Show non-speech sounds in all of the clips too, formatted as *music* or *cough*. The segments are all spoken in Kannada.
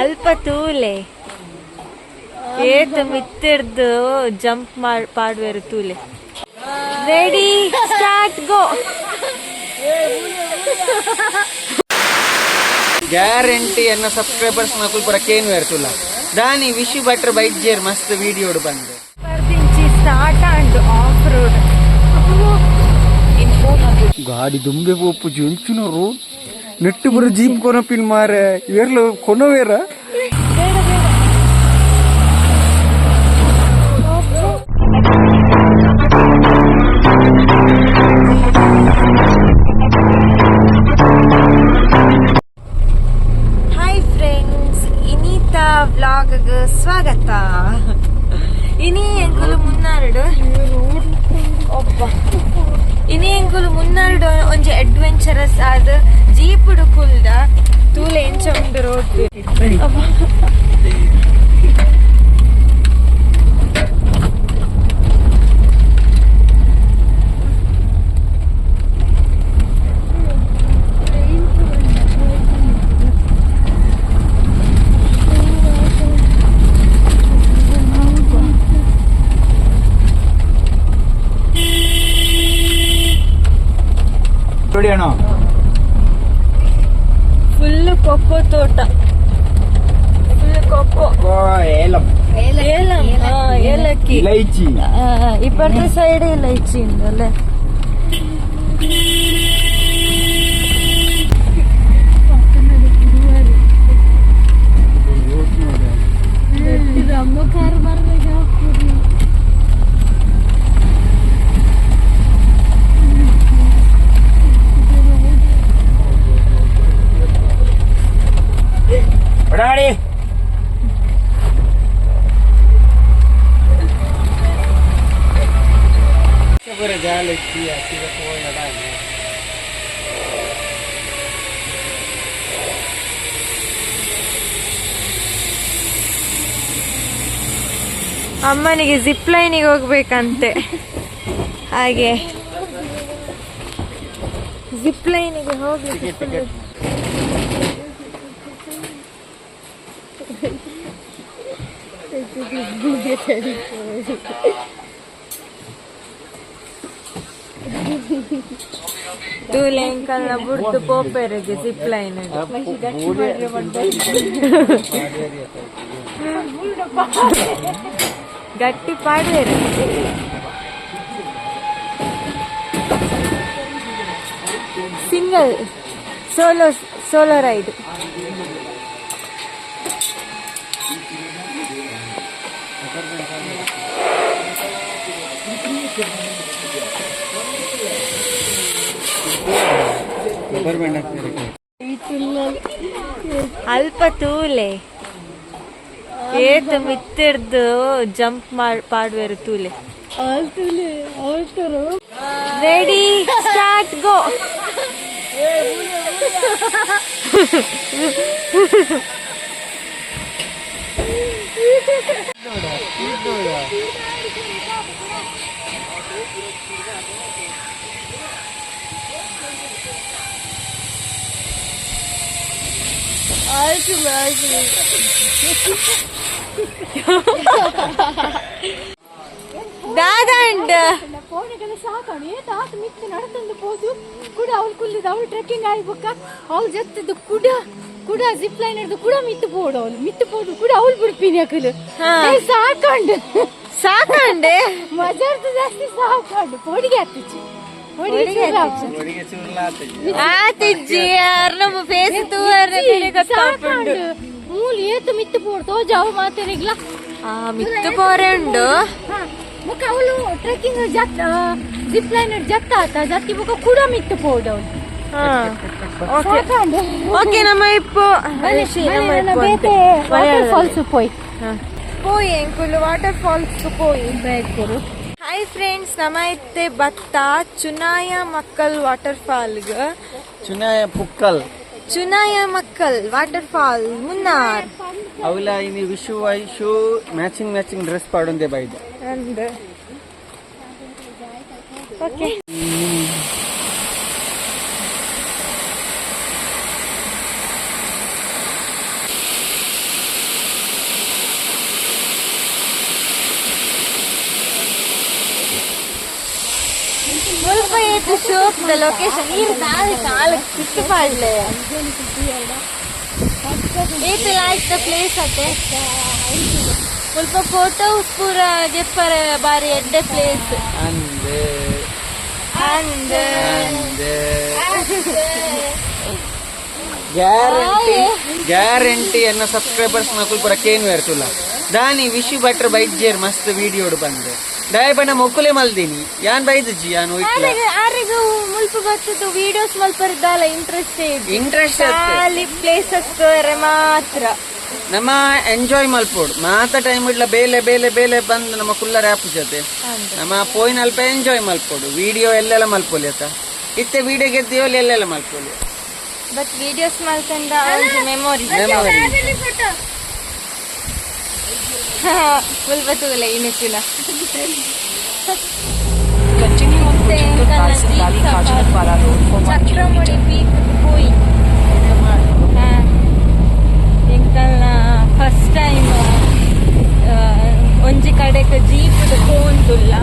ಅಲ್ಪ ತೂಲೆ. ಏತು ಮಿತ್ತಿರ್ದು ಜಂಪ್ ಮಾಡ್ ಪಾಡ್ವೇರು ತೂಲೆ. ರೆಡಿ ಸ್ಟಾರ್ಟ್ ಗೋ ಗ್ಯಾರಂಟಿ ಎನ್ನ ಸಬ್ಸ್ಕ್ರೈಬರ್ಸ್ ನಕುಲ್ ಪೂರ ಕೇನು ಇರ್ತುಲ್ಲ ದಾನಿ ವಿಶು ಬಟ್ರ್ ಬೈಟ್ ಜೇರ್ ಮಸ್ತ್ ವಿಡಿಯೋ ಬಂದು. ಸ್ಟಾರ್ಟ್ ಅಂಡ್ ಆಫ್ ರೋಡ್ ಗಾಡಿ ದುಂಬೆ ಪೋಪು ಜಂಚುನ ರೋಡ್ ನೆಟ್ಟು ಬರೋ ಜೀಪ್ ಕೊನಪಿಲ್ ಮಾರೆ ಇವೆರ್ಲು ಕೊನವೇರ ಅಡ್ವೆಂಚರಸ್ ಜೀಪುಡು ಕುಲ್ದ ತೂಲೆ ಎಂಚ ಉಂಡು ರೋಡ್. ഇപ്പോഴത്തെ സൈഡ് ലൈറ്റ് ഉണ്ട് അല്ലേ Ready? ಆ, ಇಪ್ಪತ್ತು ಸೈಡ್ ಇಲೈಚಿ ಉಂದಲ್ಲ ಹೊಡಾಡಿ ಅಮ್ಮನಿಗೆ ಜಿಪ್ ಲೈನಿಗೆ ಹೋಗ್ಬೇಕಂತೆ ಹಾಗೆ ಜಿಪ್ ಲೈನಿಗೆ ಹೋಗ್ಲಿಕ್ಕೆ ತೂಲೆ ಎಂಕಲ್ನ ಬುಡ್ದು ಪೋಪೆರೆಗೆ ಜಿಪ್ ಲೈನ್ ಗಟ್ಟಿ ಪಾಡ್ವೇರು ಸಿಂಗಲ್ ಸೋಲೋ ಸೋಲೋ ರೈಡ್ ಅಲ್ಪ ತೂಲೆ. ಏತ ಮಿತ್ತಿರ್ದು ಜಂಪ್ ಮಾಡ್ ಪಾಡುವೆರು ತೂಲೆ. ರೆಡಿ ಸ್ಟಾರ್ಟ್ ಗೋ *laughs* ದಾದಂಡ್ ಫೋನಿಗೆಲ್ಲ ಸಾಕಾಣು ಏ ತಾತ ಮಿತ್ತು ನಡ್ತಂದು ಪೋದು ಕೂಡ ಅವ್ಳು ಕುಲ್ಲಿದ ಅವಳು ಟ್ರೆಕ್ಕಿಂಗ್ ಆಯ್ಬಕ್ಕ ಅವ್ಳು ಜತ್ತದು ಕುಡ ಕುಡ ಜಿಪ್ ಲೈನ್ ಹಿಡ್ದು ಕೂಡ ಮಿತ್ತು ಪೋಡು ಅವಳು ಮಿತ್ತು ಪೋಡು ಕೂಡ ಅವಳು ಬಿಡ್ಪಿನಿ ಅಕಲು. ಸಾಕಂಡು. ಸಾಕಂಡೆ? ಮಜಾ ಜಾಸ್ತಿ ಸಾಕಂಡು. ಪೋಡಿಗೆ ಯಾರು ನಮ್ಮ ಫೇಸ್ ತೂವರ್ ಸಾಕಂಡು ಮೂಲು ಏತು ಮಿತ್ತು ಪೋಡ್ತು ಜಾವು ಮಾತೇನಿಗ್ಲ ಆ ಮಿತ್ತು ಪೋರೆ ಉಂಡು ಮುಖ ಅವಳು ಟ್ರೆಕ್ಕಿಂಗ್ ಜತ್ ಜಿಪ್ ಲೈನ್ ಜತ್ತ ಆತ ಜತ್ತಿ ಮುಖ ಕೂಡ ಮಿತ್ತು ಪೋಡು ಅವಳು ಓಕೆ ಸಾಕಂಡು ಓಕೆ ನಮ್ಮ ಇಪ್ಪು ಋಷಿ ನಮ್ಮ ಇಪ್ಪು ಅಂತೆ. ಮಲಯಾಳದಲ್ಲಿ. ಫಾಲ್ಸ್ ಪೋಯ್ ಹಾ. ಪೋಯಿ ಎಂಕುಲು ವಾಟರ್ ಫಾಲ್ಸ್ ಪೋಯಿ ಬೇಕರು ಹಾಯ್ ಫ್ರೆಂಡ್ಸ್ ನಮ್ಮ ಇತ್ತೆ ಭತ್ತ ಚುನಾಯ ಮಕ್ಕಲ್ ವಾಟರ್ ಫಾಲ್ಗ್ ಚುನಾಯ ಪುಕ್ಕಲ್ ಚುನಾಯ ಮಕ್ಕಲ್ ವಾಟರ್ ಫಾಲ್ ಮುನ್ನಾರ್ ಅವಲ ಇನಿ Vishu Vaishu matching matching dress ಪಾಡೊಂದೆ ಬೈದ ಅಂದ್ ಓಕೆ ಏತು ಶೋಕ್ದ ಲೊಕೇಶನ್ ನೀರು ತಾಳಿ ಕಾಲಕ್ಕೆ ಕಿತ್ತು ಪಾಡ್ಲೆ ಏತು ಲೈಕ್ ದ ಪ್ಲೇಸ್ ಅತ್ತೆ ಸ್ವಲ್ಪ ಫೋಟೋಸ್ ಪೂರ ಗೆಪ್ಪರ ಬಾರಿ ಎಡ್ಡೆ ಪ್ಲೇಸ್ ಅಂದೆ. ಅಂದ. ಗ್ಯಾರಂಟಿ ಗ್ಯಾರಂಟಿ ಎನ್ನ ಸಬ್ಸ್ಕ್ರೈಬರ್ಸ್ ನಕುಲ್ ಪೂರ ಕೇನ್ ಬೇರ್ತುಲ್ಲ ದಾನಿ ವಿಶು ಭಟ್ರ ಬೈದ್ಯರ್ ಮಸ್ತ್ ವಿಡಿಯೋ ಬಂದೆ. ದಾಯ ಬಣ್ಣ ಮೊಕ್ಕುಲೆ ಮಲ್ದಿನಿ. ಯಾನ್ ಬೈದಜ್ಜಿ ಯಾನ್ ಹೋಯ್ತಿಲ್ಲ ಆರಿಗೂ ಮುಲ್ಪ ಬರ್ತದ ವಿಡಿಯೋಸ್ ಮಲ್ಪರಿದ್ದಲ್ಲ ಇಂಟ್ರೆಸ್ಟ್ ಇಂಟ್ರೆಸ್ಟ್ ಖಾಲಿ ಪ್ಲೇಸಸ್ ಮಾತ್ರ. ನಮ್ಮ ಎಂಜಾಯ್ ಮಲ್ಪೋಡು. ಮಾತ ಟೈಮ್ ಇಡ್ಲ ಬೇಲೆ ಬೇಲೆ ಬೇಲೆ ಬಂದು ನಮ್ಮ ಕುಲ್ಲರ್ ಆ್ಯಪ್ ಜೊತೆ. ನಮ್ಮ ಪೋಯಿನ ಅಲ್ಪ ಎಂಜಾಯ್ ಮಲ್ಪೋಡು. ವಿಡಿಯೋ ಎಲ್ಲೆಲ್ಲ ಮಲ್ಪೋಲಿ ಆತ ಇತ್ತೆ ವಿಡಿಯೋ ಗೆದ್ದೀವಲ್ಲಿ ಎಲ್ಲೆಲ್ಲ ಮಲ್ಪೋಲಿ? ಬಟ್ ವಿಡಿಯೋಸ್ ಮಲ್ಕಂದ ಮೆಮೊರಿ ಮೆಮೊರಿ ಮುಲ್ಪ ತೂಲೆ ಇನಿಸಿನ ಚಕ್ರಮುಡಿ ಪೀಕ್ ಹೋಯ್ ಎಂಕಲ್ನ ಫಸ್ಟ್ ಟೈಮ್ ಒಂಜಿ ಕಡೆಕ್ ಜೀಪ್ ಪೋಂದುಲ್ಲ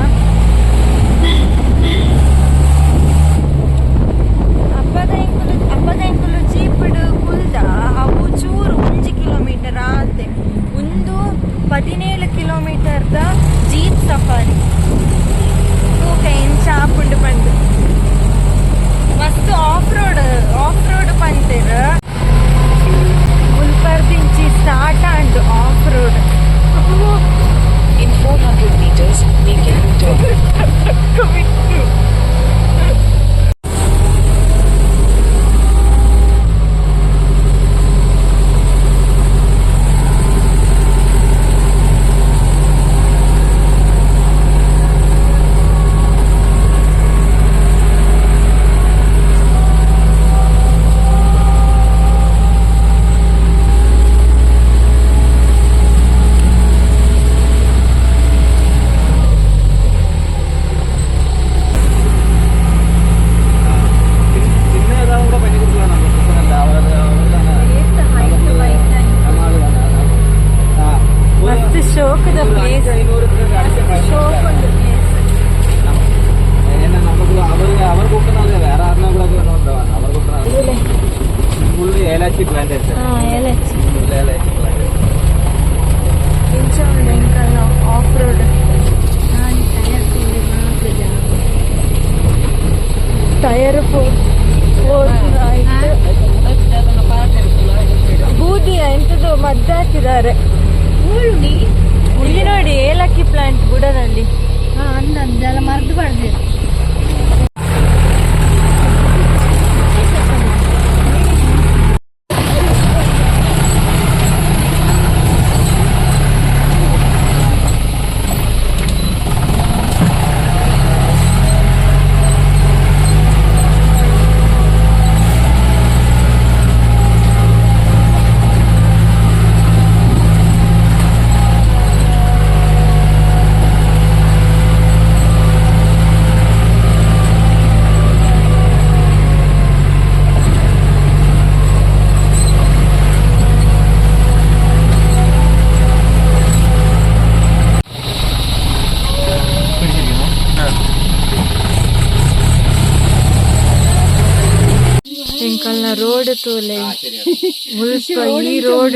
ಈ ರೋಡ್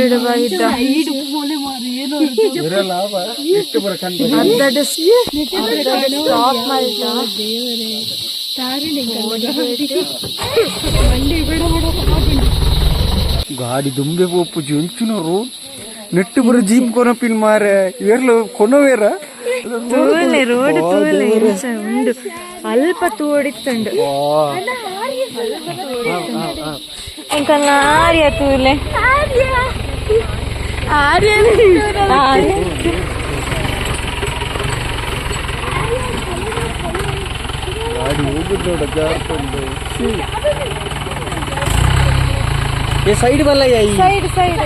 ಸ್ಟಾಪ್ ಗಾಡಿ ದುಂಬೆ ಪೋಪು ರೋಡ್ ನೆಟ್ಟು ಬರೋ ಜೀಪ್ ಕೊನಪಿಲ್ ಮಾರೆ. ಇವೆರ್ಲು ಕೊನವೇರ ತೂಲೆ ರೋಡ್ ತೂಲೆ ಉಂಡು. ಅಲ್ಪ ತೂಡಿತ್ತುಂಡು ಎಂಕಲ್ನ ಆರ್ಯ ತೂಲೆ ಆರ್ಯ ಆರ್ಯ ಗಾಡಿ ಹೋಗುದೋಡ ಜಾರ್ಕೊಂಡು ಏ ಸೈಡ್ ಬಲ್ಲಯ್ಯ ಈ ಸೈಡ್ ಸೈಡ್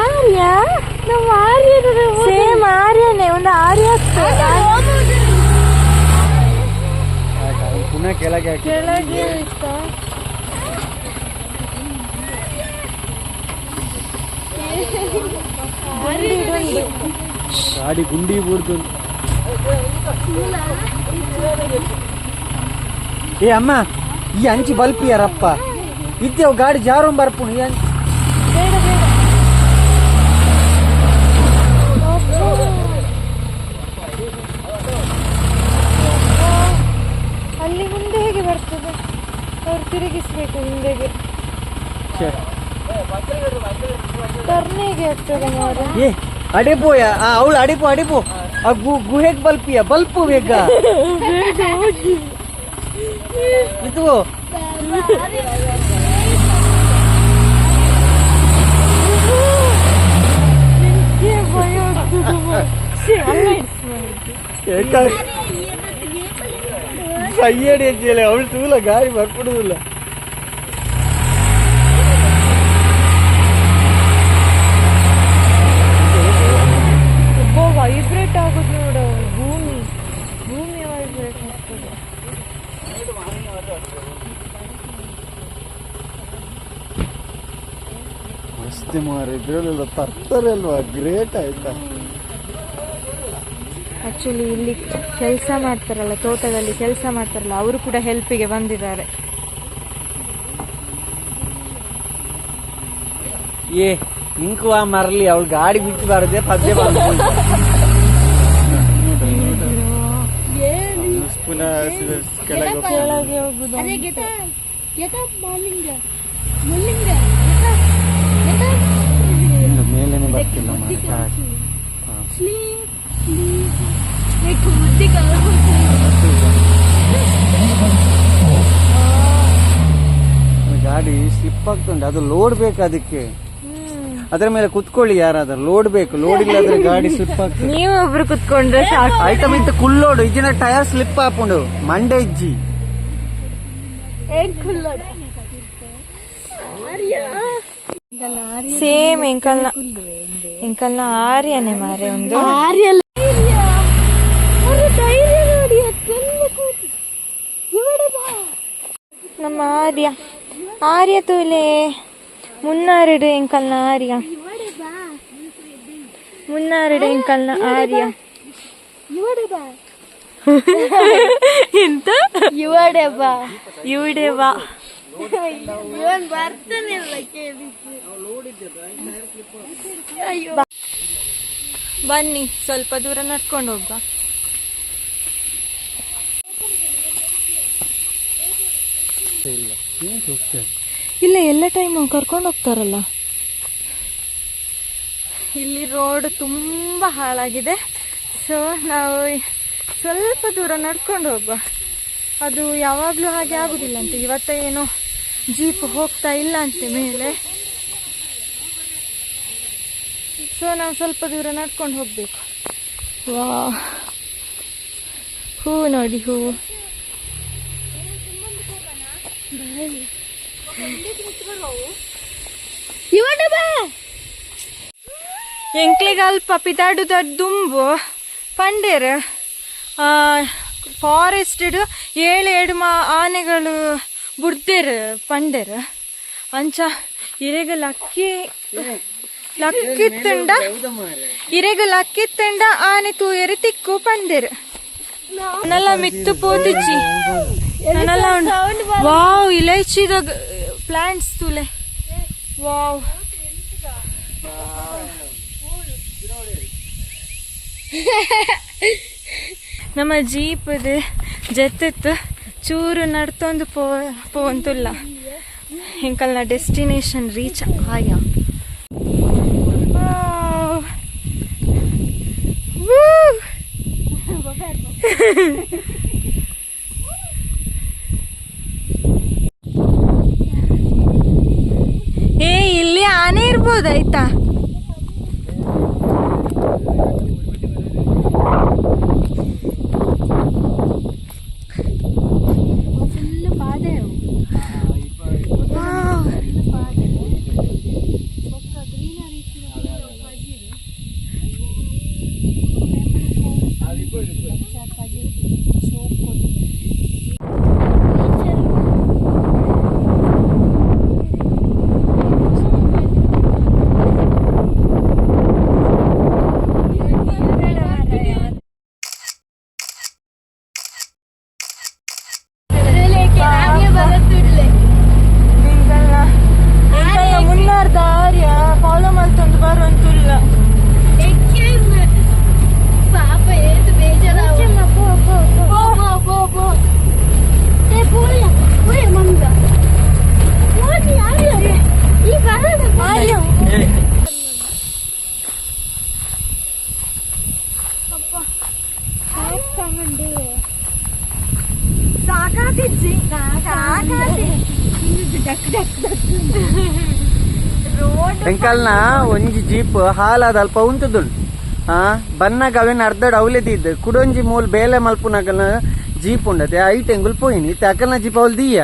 ಆರ್ಯ ನಮ್ಮ ಆರ್ಯ ಸೇಮ್ ಆರ್ಯನೇ ಒಂದು ಆರ್ಯ ಪುನಃ ಕೆಳಗೆ ಹಾಕಿ ಕೆಳಗೆ ಇತ್ತ ಗಾಡಿ ಗುಂಡಿ ಬೂಡ್ದು ಏ ಅಮ್ಮ ಈ ಅಂಚಿ ಬಲ್ಪ್ ಯಾರಪ್ಪ ಇದ್ದೇವು ಗಾಡಿ ಜಾರೋ ಬರ್ಪುಣು ಈ ಅಂಚಿ ಅಲ್ಲಿ ಮುಂದೆ ಹೇಗೆ ಬರ್ತದೆ ಅವ್ರು ತಿರುಗಿಸ್ಬೇಕು ಹಿಂದೆಗೆ ಛೆ. ಟರ್ನ್ ಹೇಗೆ ಆಗ್ತದೆ ಮಾರೆ ಏ ಅಡೆಪೋಯ ಆ ಅವಳು ಅಡೆಪು ಅಡೆಪು ಆ ಗು ಗುಹೆಗ್ ಬಲ್ಪಿಯ ಬಲ್ಪು ಬೇಗ ಇದು ಸಯ್ಯಡಿ ಅಂಚೇಳಿ ಅವಳು ತೂಲ ಗಾಡಿ ಬರ್ಕೊಡುದಿಲ್ಲ ಮಸ್ತ್ ಮಾರ ಇದ್ರಲ್ಲೆಲ್ಲ ತರ್ತಾರೆ ಅಲ್ವಾ ಗ್ರೇಟ್ ಆಯ್ತಾ? ಆಕ್ಚುಲಿ ಇಲ್ಲಿ ಕೆಲಸ ಮಾಡ್ತಾರಲ್ಲ ತೋಟದಲ್ಲಿ ಕೆಲಸ ಮಾಡ್ತಾರಲ್ಲ ಅವರು ಕೂಡ ಹೆಲ್ಪಿಗೆ ಬಂದಿದ್ದಾರೆ. ಏ ಇಂಕುವ ಮರಲಿ ಅವಳು ಗಾಡಿ ಬಿಟ್ಟು ಬರದೆ ಪದ್ಯ ಬಂದು ಪುನಃ ಕೆಳಗೆ ಕೆಳಗೆ ಹೋಗುದು ಇನ್ನು ಮೇಲೇನೆ ಬರ್ತಿಲ್ಲ ಗಾಡಿ ಗಾಡಿ ಸ್ಲಿಪ್ ಆಗ್ತುಂಟು. ಅದು ಲೋಡ್ ಬೇಕು ಅದಕ್ಕೆ. ಅದರ ಮೇಲೆ ಕುತ್ಕೊಳ್ಳಿ ಯಾರಾದ್ರೂ. ಲೋಡ್ ಬೇಕು. ಲೋಡ್ *laughs* ಇಲ್ಲಾದ್ರೆ ಗಾಡಿ ಸ್ಲಿಪ್ ಆಗ್ತದೆ. ಒಬ್ರು ಕುತ್ಕೊಂಡ್ರೆ ಸಾಕು. ಐಟಮ್ ಇಂತ ಕುಲ್ಲೋಡು ಇದನ್ನ ಟೈರ್ ಸ್ಲಿಪ್ ಹಾಕೊಂಡು ಮಂಡೆ ಇಜ್ಜಿ. ಸೇಮ್ ಎಂಕಲ್ನ ಎಂಕಲ್ನ ಆರ್ಯನೇ ಮಾರೆ ಒಂದು. ನಮ್ಮ ಆರ್ಯ. ಆರ್ಯ ತೂಲೆ. ಮುನ್ನಾರಿಡು ಎಂಕಲ್ನ ಆರ್ಯ. ಮುನ್ನಾರಿಡು ಎಂಕಲ್ನ ಆರ್ಯ. ಎಂತ? ಇವಡೆ ಬಾ. ಇವಡೆ ಬಾ. ಬನ್ನಿ, ಸ್ವಲ್ಪ ದೂರ ನಡ್ಕೊಂಡು ಹೋಗುವ. ಇಲ್ಲ, ಎಲ್ಲ ಟೈಮ್ ಕರ್ಕೊಂಡು ಹೋಗ್ತಾರಲ್ಲ. ಇಲ್ಲಿ ರೋಡ್ ತುಂಬ ಹಾಳಾಗಿದೆ. ಸೊ ನಾವು ಸ್ವಲ್ಪ ದೂರ ನಡ್ಕೊಂಡು ಹೋಗುವ. ಅದು ಯಾವಾಗಲೂ ಹಾಗೆ ಆಗುದಿಲ್ಲ ಅಂತ. ಇವತ್ತ ಏನೋ ಜೀಪ್ ಹೋಗ್ತಾ ಇಲ್ಲ ಅಂತೆ ಮೇಲೆ. ಸೊ ನಾವು ಸ್ವಲ್ಪ ದೂರ ನಡ್ಕೊಂಡು ಹೋಗ್ಬೇಕು. ವಾ. ಹೂ ನೋಡಿ, ಹೂ. ಎಂಕ್ಲಿಗೆ ಅಲ್ಪ ಪಿತಾಡುದ ದುಂಬು. ಪಂಡೇರ್ ಫಾರೆಸ್ಟ್ ಏಳು ಎರಡು ಮಾ ಆನೆಗಳು ಬುಡ್ದೇರ್ ಪಂಡೇರ್ ಅಂಚ ಇರೆಗ ಲಕ್ಕಿ ಲಕ್ಕಿತ್ತಂಡ ಇರೆಗ ತಂಡ ಆನೆ ತೂಯರಿ ತಿಕ್ಕು ಪಂಡೇರ್ ನಲ್ಲ ಮಿತ್ತು ಪೋತಿಚ್ಚಿ ವಾವ್ ವಾವ್, ಇಲೈಚಿದ ಪ್ಲಾಂಟ್ಸ್ ತುಲೆ. ವಾವ್. *laughs* ನಮ್ಮ ಜೀಪದ ಜತ್ತಿತ್ತು ಚೂರು ನಡ್ತೊಂದು ಪೋ ಪೋಂತುಲ್ಲ ಹೆಂಕಲ್ನ ಡೆಸ್ಟಿನೇಷನ್ ರೀಚ್ ಆಯ. ಏ ಇಲ್ಲಿ ಆನೆ ಇರ್ಬೋದಾಯ್ತಾ ರೋಡ್ ಒಂಜಿ ಜೀಪ್ ಹಾಲಾದ ಅಲ್ಪ ಉಂತದುಂಡು ಹಾ ಬನ್ನಾಗ ಅವೇನು ಅರ್ಧಡ್ ಅವಲೆದಿದ್ದು ಕುಡೊಂಜಿ ಮೂಲ್ ಬೇಲೆ ಮಲ್ಪುನಾಗಲ್ನ ಜೀಪ್ ಉಂಡತೆ. ಐಟ್ ಎಂಗುಲ್ ಪೋಯಿನಿ. ಇತ್ತೆ ಅಕಲ್ನ ಜೀಪ್ ಅವಲ್ ದೀಯ?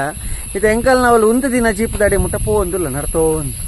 ಇತ್ತೆ ಎಂಕಲ್ನ ಅವಳು ಉಂತ ದಿನ ಜೀಪ್ ದಾಡಿ ಮುಟ್ಟ ಪೋ ಒಂದುಲ್ಲ ನಡ್ತೋ ಒಂದು